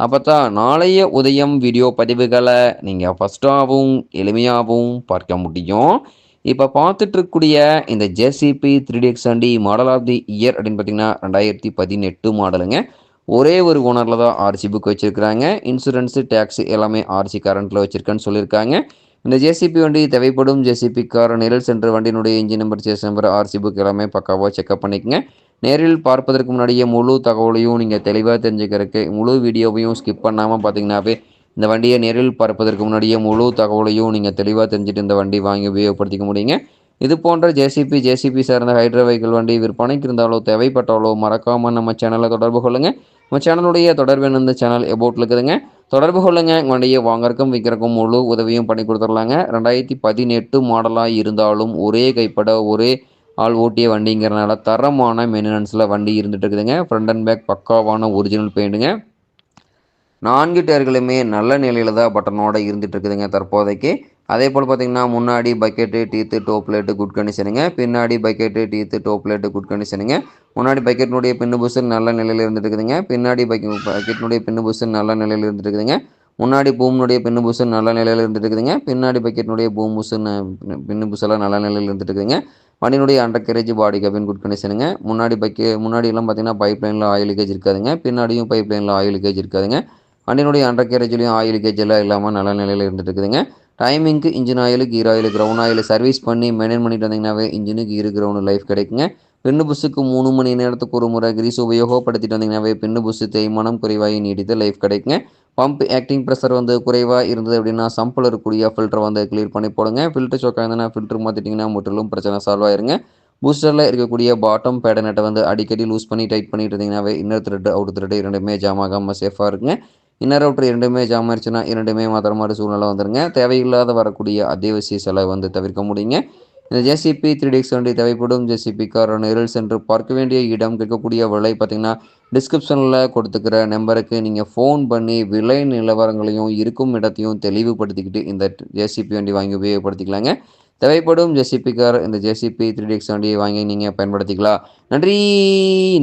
அப்போ தான் நாளைய உதயம் வீடியோ பதிவுகளை நீங்கள் ஃபஸ்ட்டாகவும் எளிமையாகவும் பார்க்க முடியும். இப்போ பார்த்துட்டு இருக்கக்கூடிய இந்த ஜேசிபி த்ரீ டி எக்ஸ் வண்டி மாடல் ஆஃப் தி இயர் அப்படின்னு பார்த்தீங்கன்னா ரெண்டாயிரத்தி பதினெட்டு மாடலுங்க. ஒரே ஒரு ஓனரில் தான் ஆர்சி புக் வச்சுருக்கிறாங்க. இன்சூரன்ஸு டேக்ஸ் எல்லாமே ஆர்சி கரண்ட்டில் வச்சுருக்கேன்னு சொல்லியிருக்காங்க. இந்த ஜேசிபி வண்டி தேவைப்படும். ஜேசிபி கார் நிரல் சென்ற வண்டியினுடைய engine number chassis number RC book எல்லாமே பக்காவாக செக்அப் பண்ணிக்கங்க. நேரில் பார்ப்பதற்கு முன்னாடியே முழு தகவலையும் நீங்கள் தெளிவாக தெரிஞ்சுக்கிறதுக்கு முழு வீடியோவையும் ஸ்கிப் பண்ணாமல் பார்த்தீங்கன்னாவே இந்த வண்டியை நேரில் பார்ப்பதற்கு முன்னாடியே முழு தகவலையும் நீங்கள் தெளிவாக தெரிஞ்சுட்டு இந்த வண்டி வாங்கி உபயோகப்படுத்திக்க முடியுங்க. இது போன்ற ஜேசிபி ஜேசிபி சார்ந்த ஹைட்ரோ வெஹிக்கிள் வண்டி விற்பனைக்கு இருந்தாலோ தேவைப்பட்டாலோ மறக்காமல் நம்ம சேனலை தொடர்பு கொள்ளுங்கள் நம்ம சேனலுடைய தொடர்பு இந்த சேனல் எபோட்டில் இருக்குதுங்க. தொடர்பு கொள்ளுங்கள் வண்டியை வாங்கறக்கும் விற்கிறக்கும் முழு உதவியும் பண்ணி கொடுத்துர்லாங்க ரெண்டாயிரத்தி பதினெட்டு மாடலாக இருந்தாலும் ஒரே கைப்பட ஒரே ஆள் ஓட்டிய வண்டிங்கிறனால தரமான மெயின்டெனன்ஸில் வண்டி இருந்துட்டு இருக்குதுங்க ஃப்ரண்ட் அண்ட் பேக் பக்காவான ஒரிஜினல் பெயிண்ட்டுங்க நான்கு டயர்களுமே நல்ல நிலையில் தான் பட்டனோட இருந்துட்டு இருக்குதுங்க தற்போதைக்கு. அதே போல் பார்த்தீங்கன்னா முன்னாடி bucket teeth top plate good கண்டிஷனுங்க பின்னாடி bucket teeth top plate good கண்டிஷனுங்க முன்னாடி பக்கெட்டினுடைய பின்னு புஷன் நல்ல நிலையில் இருந்துட்டு இருக்குதுங்க பின்னாடி பக்கெ பக்கெட்னுடைய பின்னு புஷன் நல்ல நிலையில் இருந்துட்டு இருக்குதுங்க முன்னாடி பூம்னுடைய பின்னு புஷன் நல்ல நிலையில் இருந்துட்டு இருக்குதுங்க பின்னாடி பக்கெட்னுடைய பூம் புஷன் பின்னு புஷெல்லாம் நல்ல நிலையில் இருந்துட்டு இருக்குதுங்க வண்டியினுடைய undercarriage body cabin good கண்டிஷனுங்க முன்னாடி பைக்கு முன்னாடி எல்லாம் பார்த்தீங்கன்னா பைப் லைனில் ஆயில் லீக்கேஜ் இருக்காதுங்க. பின்னாடியும் பைப் லைனில் ஆயில் லீக்கேஜ் இருக்காதுங்க. வண்டியினுடைய அண்டர் கேரேஜ்லையும் ஆயில் லீக்கேஜ் எல்லாம் இல்லாமல் நல்ல நிலையில் இருந்துட்டு இருக்குதுங்க. டைமிங்க்கு engine oil gear oil ground oil service பண்ணி மெயின்டைன் பண்ணிட்டு வந்தீங்கன்னாவே இன்ஜினு கீர் கிரவுண்ட் லைஃப் கிடைக்குங்க. பின்னு புஸ்ஸுக்கு மூணு மணி நேரத்துக்கு ஒரு முறை கிரீஸ் உபயோகப்படுத்திட்டு வந்தீங்கன்னாவே பின்னு புஸ்ஸு தேய்மானம் குறைவாகி நீடித்து லைஃப் கிடைக்குங்க. பம்ப் ஆக்டிங் ப்ரெஷர் வந்து குறைவாக இருந்தது அப்படின்னா சம்பில் இருக்கக்கூடிய ஃபில்டர் வந்து கிளியர் பண்ணி போடுங்க. ஃபில்டர் சோக்காக இருந்ததுன்னா ஃபில்டர் மாற்றிட்டிங்கன்னா முற்றிலும் பிரச்சனை சால்வ் ஆயிருங்க. பூஸ்டரில் இருக்கக்கூடிய பாட்டம் பேட நெட்டை வந்து அடிக்கடி லூஸ் பண்ணி டைட் பண்ணிட்டு இருந்தீங்கன்னாவே இன்னர் த்ரெட் அவுட் த்ரெட் இரண்டுமே ஜாம் ஆகாமல் சேஃபாக இருக்குங்க இன்னர் அவுட்ரு இரண்டுமே ஜாம் ஆயிடுச்சுன்னா இரண்டுமே மாத்திர மாதிரி சூழ்நிலை வந்துருங்க. தேவையில்லாத வரக்கூடிய அத்தியாவசிய செலவை வந்து தவிர்க்க முடியுங்க. இந்த ஜேசிபி த்ரீ டிஎக்ஸ் வண்டி தேவைப்படும். ஜேசிபி கார் நிரல் சென்று பார்க்க வேண்டிய இடம் கேட்கக்கூடிய விலை பார்த்தீங்கன்னா டிஸ்கிரிப்ஷனில் கொடுத்துக்கிற நம்பருக்கு நீங்கள் ஃபோன் பண்ணி விலை நிலவரங்களையும் இருக்கும் இடத்தையும் தெளிவுபடுத்திக்கிட்டு இந்த ஜேசிபி வண்டி வாங்கி உபயோகப்படுத்திக்கலாங்க. தேவைப்படும் ஜேசிபி கார் இந்த ஜேசிபி த்ரீ டிஎக்ஸ் வண்டியை வாங்கி நீங்கள் பயன்படுத்திக்கலாம். நன்றி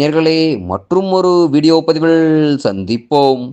நேர்களே மற்றும் ஒரு வீடியோ பதிவில் சந்திப்போம்.